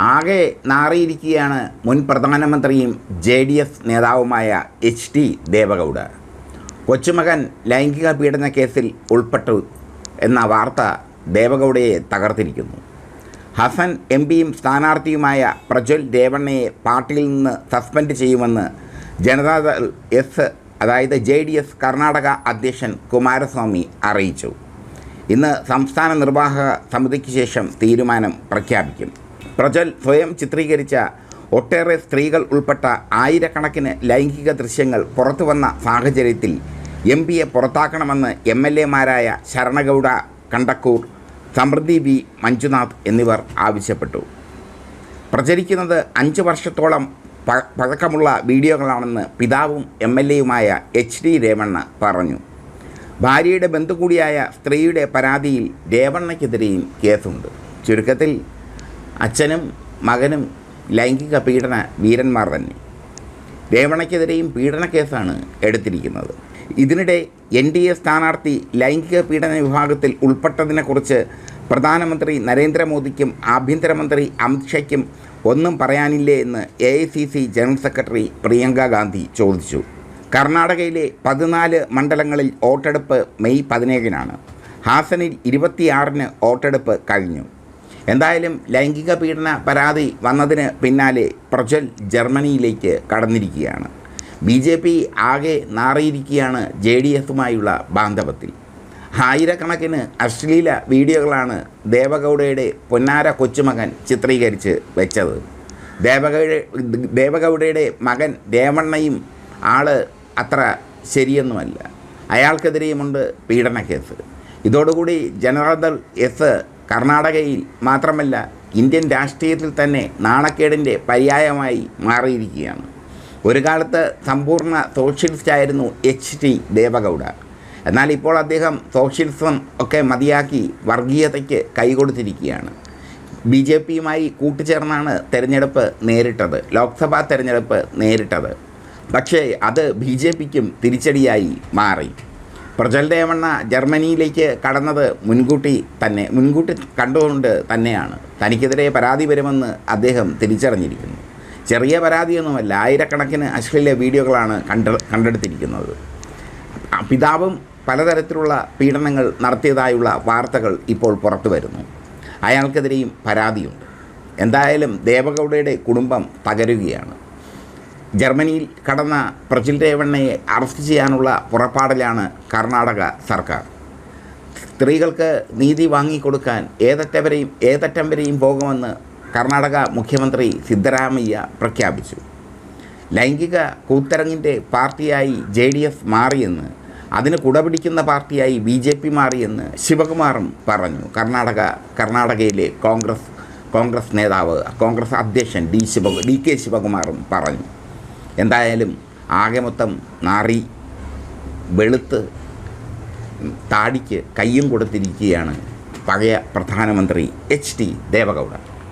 ആകെ നാറിയിരിക്കുകയാണ് മുൻ പ്രധാനമന്ത്രിയും ജെ ഡി എസ് നേതാവുമായ എച്ച് ടി ദേവഗൗഡ. കൊച്ചുമകൻ ലൈംഗിക പീഡന കേസിൽ ഉൾപ്പെട്ടു എന്ന വാർത്ത ദേവഗൗഡയെ തകർത്തിരിക്കുന്നു. ഹസൻ എം പിയും സ്ഥാനാർത്ഥിയുമായ പ്രജ്വൽ രേവണ്ണയെ പാർട്ടിയിൽ നിന്ന് സസ്പെൻഡ് ചെയ്യുമെന്ന് ജനതാദൾ എസ് അതായത് ജെ ഡി എസ് കർണാടക അധ്യക്ഷൻ കുമാരസ്വാമി അറിയിച്ചു. ഇന്ന് സംസ്ഥാന നിർവാഹക സമിതിക്ക് ശേഷം തീരുമാനം പ്രഖ്യാപിക്കും. പ്രജ്വൽ സ്വയം ചിത്രീകരിച്ച ഒട്ടേറെ സ്ത്രീകൾ ഉൾപ്പെട്ട ആയിരക്കണക്കിന് ലൈംഗിക ദൃശ്യങ്ങൾ പുറത്തു വന്ന സാഹചര്യത്തിൽ എം പിയെ പുറത്താക്കണമെന്ന് എം എൽ എമാരായ ശരണഗൗഡ കണ്ടക്കൂർ സമൃദ്ധി ബി മഞ്ജുനാഥ് എന്നിവർ ആവശ്യപ്പെട്ടു. പ്രചരിക്കുന്നത് അഞ്ച് വർഷത്തോളം പഴക്കമുള്ള വീഡിയോകളാണെന്ന് പിതാവും എം എൽ എയുമായ എച്ച് ഡി രേവണ്ണ പറഞ്ഞു. ഭാര്യയുടെ ബന്ധു കൂടിയായ സ്ത്രീയുടെ പരാതിയിൽ രേവണ്ണയ്ക്കെതിരെയും കേസുണ്ട്. ചുരുക്കത്തിൽ അച്ഛനും മകനും ലൈംഗിക പീഡന വീരന്മാർ തന്നെ. രേവണയ്ക്കെതിരെയും പീഡന കേസാണ് എടുത്തിരിക്കുന്നത്. ഇതിനിടെ എൻ ഡി എ സ്ഥാനാർത്ഥി ലൈംഗിക പീഡന വിഭാഗത്തിൽ ഉൾപ്പെട്ടതിനെക്കുറിച്ച് പ്രധാനമന്ത്രി നരേന്ദ്രമോദിക്കും ആഭ്യന്തരമന്ത്രി അമിത്ഷയ്ക്കും ഒന്നും പറയാനില്ലേ എന്ന് A I C C general secretary Priyanka Gandhi ചോദിച്ചു. കർണാടകയിലെ പതിനാല് മണ്ഡലങ്ങളിൽ വോട്ടെടുപ്പ് മെയ് പതിനേഴിനാണ്. ഹാസനിൽ ഇരുപത്തിയാറിന് വോട്ടെടുപ്പ് കഴിഞ്ഞു. എന്തായാലും ലൈംഗിക പീഡന പരാതി വന്നതിന് പിന്നാലെ പ്രജൽ ജർമ്മനിയിലേക്ക് കടന്നിരിക്കുകയാണ്. ബി ജെ പി ആകെ നാറിയിരിക്കുകയാണ് ജെ ഡി എഫുമായുള്ള ബാന്ധവത്തിൽ. ആയിരക്കണക്കിന് അശ്ലീല വീഡിയോകളാണ് ദേവഗൗഡയുടെ പൊന്നാര കൊച്ചുമകൻ ചിത്രീകരിച്ച് വെച്ചത്. ദേവഗൗഡ ദേവഗൗഡയുടെ മകൻ രേവണ്ണയും ആൾ അത്ര ശരിയൊന്നുമല്ല. അയാൾക്കെതിരെയുമുണ്ട് പീഡന കേസ്. ഇതോടുകൂടി ജനതാദൾ എസ് കർണാടകയിൽ മാത്രമല്ല ഇന്ത്യൻ രാഷ്ട്രീയത്തിൽ തന്നെ നാണക്കേടിന്റെ പര്യായമായി മാറിയിരിക്കുകയാണ്. ഒരു കാലത്ത് സമ്പൂർണ സോഷ്യലിസ്റ്റായിരുന്നു എച്ച് ടി ദേവഗൗഡ. എന്നാൽ ഇപ്പോൾ അദ്ദേഹം സോഷ്യലിസം ഒക്കെ മതിയാക്കി വർഗീയതയ്ക്ക് കൈകൊടുത്തിരിക്കുകയാണ്. ബി ജെ പിയുമായി കൂട്ടുചേർന്നാണ് തെരഞ്ഞെടുപ്പ് നേരിട്ടത് ലോക്സഭാ തെരഞ്ഞെടുപ്പ് നേരിട്ടത്. പക്ഷേ അത് ബി ജെ പിക്കും തിരിച്ചടിയായി മാറി. പ്രജൽ ദേവണ്ണ ജർമ്മനിയിലേക്ക് കടന്നത് മുൻകൂട്ടി തന്നെ മുൻകൂട്ടി കണ്ടുകൊണ്ട് തന്നെയാണ്. തനിക്കെതിരെ പരാതി വരുമെന്ന് അദ്ദേഹം തിരിച്ചറിഞ്ഞിരിക്കുന്നു. ചെറിയ പരാതിയൊന്നുമല്ല ആയിരക്കണക്കിന് അശ്ലീല വീഡിയോകളാണ് കണ്ട കണ്ടെടുത്തിരിക്കുന്നത്. പിതാവും പലതരത്തിലുള്ള പീഡനങ്ങൾ നടത്തിയതായുള്ള വാർത്തകൾ ഇപ്പോൾ പുറത്തു വരുന്നു. അയാൾക്കെതിരെയും പരാതിയുണ്ട്. എന്തായാലും ദേവഗൗഡയുടെ കുടുംബം തകരുകയാണ്. ജർമ്മനിയിൽ കടന്ന പ്രജിൽ രേവണ്ണയെ അറസ്റ്റ് ചെയ്യാനുള്ള പുറപ്പാടിലാണ് കർണാടക സർക്കാർ. സ്ത്രീകൾക്ക് നീതി വാങ്ങിക്കൊടുക്കാൻ ഏതറ്റവരെയും ഏതറ്റം വരെയും പോകുമെന്ന് കർണാടക മുഖ്യമന്ത്രി സിദ്ധരാമയ്യ പ്രഖ്യാപിച്ചു. ലൈംഗിക കൂത്തരങ്ങിന്റെ പാർട്ടിയായി ജെ ഡി എസ് മാറിയെന്ന് അതിന് കുടപിടിക്കുന്ന പാർട്ടിയായി ബി ജെ പി മാറിയെന്ന് ശിവകുമാറും പറഞ്ഞു. കർണാടക കർണാടകയിലെ കോൺഗ്രസ് കോൺഗ്രസ് നേതാവ് കോൺഗ്രസ് അധ്യക്ഷൻ ഡി ശിവ ഡി കെ ശിവകുമാറും പറഞ്ഞു. എന്തായാലും ആകെ മൊത്തം നാറി വെളുത്ത് താടിക്ക് കയ്യും കൊടുത്തിരിക്കുകയാണ് പഴയ പ്രധാനമന്ത്രി എച്ച് ടി ദേവഗൗഡ.